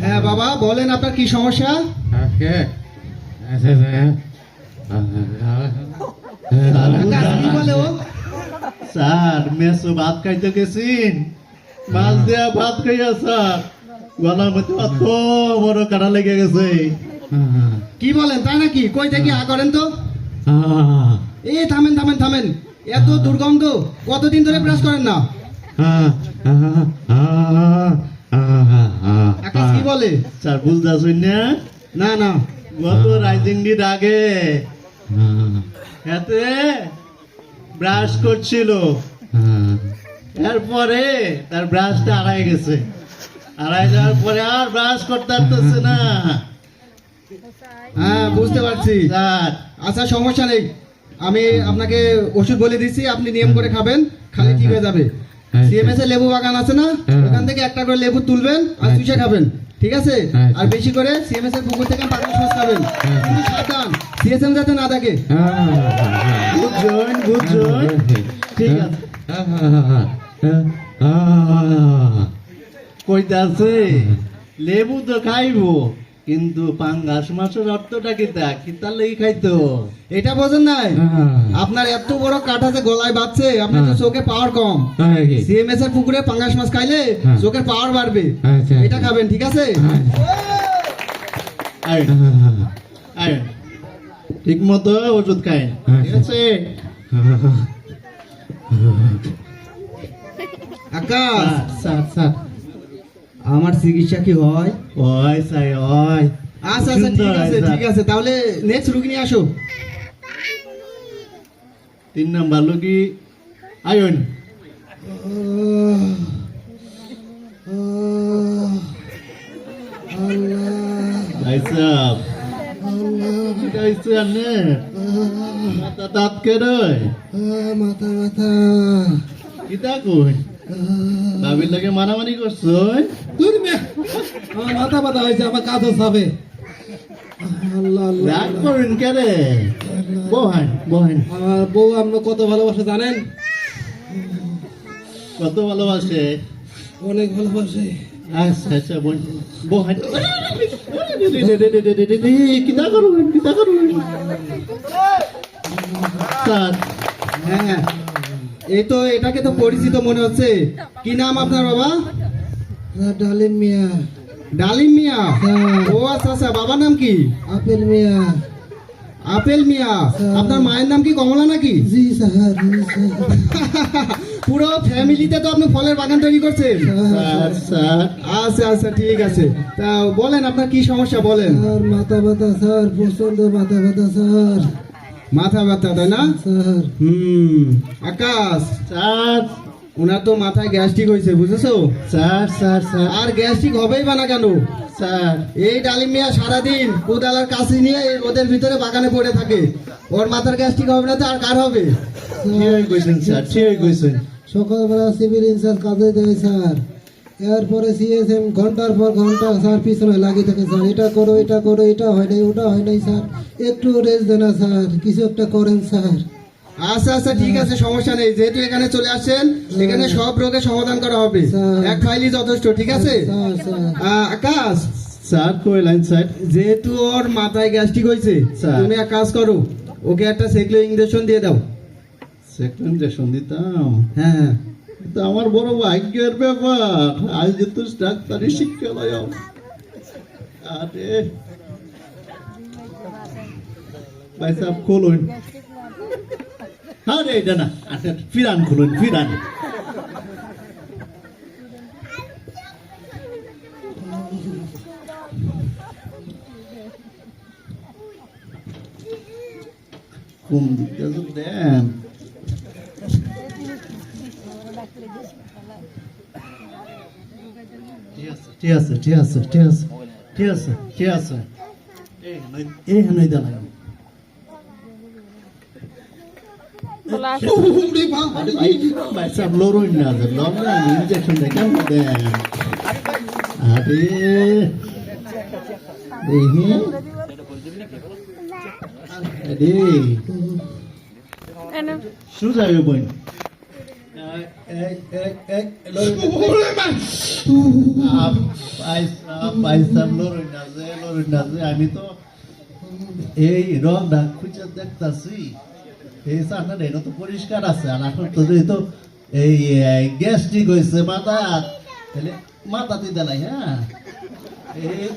হ্যাঁ বাবা বলেন আপনার কি সমস্যা? স্যার মেসো ভাত খাইতে গেছিন। মাছ দেয়া ভাত খাইয়া স্যার। গলার মধ্যে অত বড় কাটা লেগে গেছে। কি বলেন তাই নাকি? কই থেকে আ করেন তো? এই থামেন থামেন থামেন। এত দুর্গন্ধ কতদিন ধরে ব্রাশ করেন না? আকাশ কি বলে? স্যার বুঝতে না? না না। গত রাইজিংডির আগে এতে ব্রাশ করছিল। এরপরে তার ব্রাশটা আড়াই গেছে। আড়াই যাওয়ার পরে আর ব্রাশ করতে পারতেছে না। হ্যাঁ বুঝতে পারছি। স্যার। আচ্ছা সমস্যা নেই। আমি আপনাকে ওষুধ বলে দিচ্ছি আপনি নিয়ম করে খাবেন খালি ঠিক হয়ে। যাবে। সিএমএস এর লেবু বাগান আছে না? ওখান থেকে একটা করে লেবু তুলবেন আর চুষে খাবেন ঠিক আছে? আর বেশি করে সিএমএস এর পুকুর থেকে পানি মাছ খাবেন। কিন্তু সাবধান। সিএসএম যাতে না থাকে। বুঝছেন বুঝছেন ঠিক আছে। কইতাছে লেবু তো খাইবো। কিন্তু পাঙ্গাস মাছের অর্থটা কি তা কি তার লেগে খাইতো? এটা বোঝেন নাই? আপনার এত বড় কাঠ আছে গলায় বাজছে আপনার তো চোখে পাওয়ার কম। সিএমএস এর পুকুরে পাঙ্গাস মাছ খাইলে চোখের পাওয়ার বাড়বে। এটা খাবেন ঠিক আছে? ঠিক মতো ওষুধ খায়। ঠিক আছে? আকাশ। Sir sir. আমার চিকিৎসা কি হয়? সাই ওই। আচ্ছা আচ্ছা ঠিক আছে। ঠিক আছে। তাহলে নেক্সট রুগী নিয়ে আসো। তিন নাম্বার আয়ন। ভাই সাহেব মাথা মাথা। কিতা কই? ভাবির লাগে মারামারি করছ। দূর আমার মাথা ব্যথা হয়েছে আমার কাঁধও সাবে আল্লাহ আল্লাহ। রাগ করেন কেরে বহান বহান আমার বউ আপনি কত ভালোবাসে জানেন? কত ভালোবাসে? অনেক ভালোবাসে। আচ্ছা আচ্ছা বোন বহান কিতা করবেন কিতা করবেন? স্যার হ্যাঁ। এই তো এটাকে তো পরিচিত মনে হচ্ছে। কি নাম আপনার বাবা? ডালিম মিয়া। ডালিম মিয়া? হ্যাঁ। ও আচ্ছা আচ্ছা বাবার নাম কি? আপেল মিয়া। আপেল মিয়া। আপনার মায়ের নাম কি কমলা নাকি? জি স্যার পুরো ফ্যামিলিতে তো আপনি ফলের বাগান তৈরি করছেন। স্যার স্যার আচ্ছা আচ্ছা ঠিক আছে। তা বলেন আপনার কি সমস্যা বলেন? মাথা ব্যথা স্যার প্রচণ্ড মাথা ব্যথা স্যার। মাথা ব্যথা তাই না? হুম আকাশ। স্যার। ওনার তো মাথায় গ্যাস্ট্রিক হয়েছে বুঝেছ? Sir sir sir. আর গ্যাস্ট্রিক হবেই বা না কেন? স্যার। এই ডালিম মিয়া সারাদিন কোদালার কাছে নিয়ে রোদের ভিতরে বাগানে পড়ে থাকে। ওর মাথার গ্যাস্ট্রিক হবে না তো আর কার হবে? ঠিক কইছেন স্যার? ঠিক কইছেন সকালবেলা সিভিল ইনচার্জ কাজে দেয় স্যার। এরপরে সিএসএম ঘণ্টার পর ঘণ্টা স্যার পিছনে লাগিয়ে থাকে স্যার। এটা করো এটা করো এটা হয় নাই ওটা হয় নাই স্যার। একটু রেস্ট দেন না স্যার। কিছু একটা করেন স্যার। আচ্ছা আচ্ছা ঠিক আছে সমস্যা নেই। যেহেতু এখানে চলে আসছেন এখানে সব রোগের সমাধান করা হবে। এক ফাইলই যথেষ্ট ঠিক আছে? আকাশ? স্যার কইলেন স্যার? যেহেতু ওর মাথায় গ্যাস্ট্রিক হয়েছে। তুমি এক কাজ করো ওকে একটা সেগুলো ইঞ্জেকশন দিয়ে দাও। সেকেন্ড ইঞ্জেকশন দিতাম। হ্যাঁ হ্যাঁ। তো আমার বড় ভাগ্যের ব্যাপার, আজ যেহেতু ডাক্তারি শিক্ষালয়। আরে। ভাই সাহেব, খুলুন। আরে, এটা না আচ্ছা ফিরান, খুলুন, ফিরান। কোন দিকে দেন? ঠিক আছে ঠিক আছে ঠিক আছে ঠিক আছে ঠিক আছে এই হানাই দাঁড়ায় ভাই সাহেব লড়ুন না লড়লে আমি হয়ে তো এই রং ডাক খুঁজে দেখতাছি এই সামনে এটা তো পরিষ্কার আছে আর এখন তো যেহেতু এই গ্যাস্ট্রিক হয়েছে মাথা তাহলে মাথাতে দেলাই হ্যাঁ এই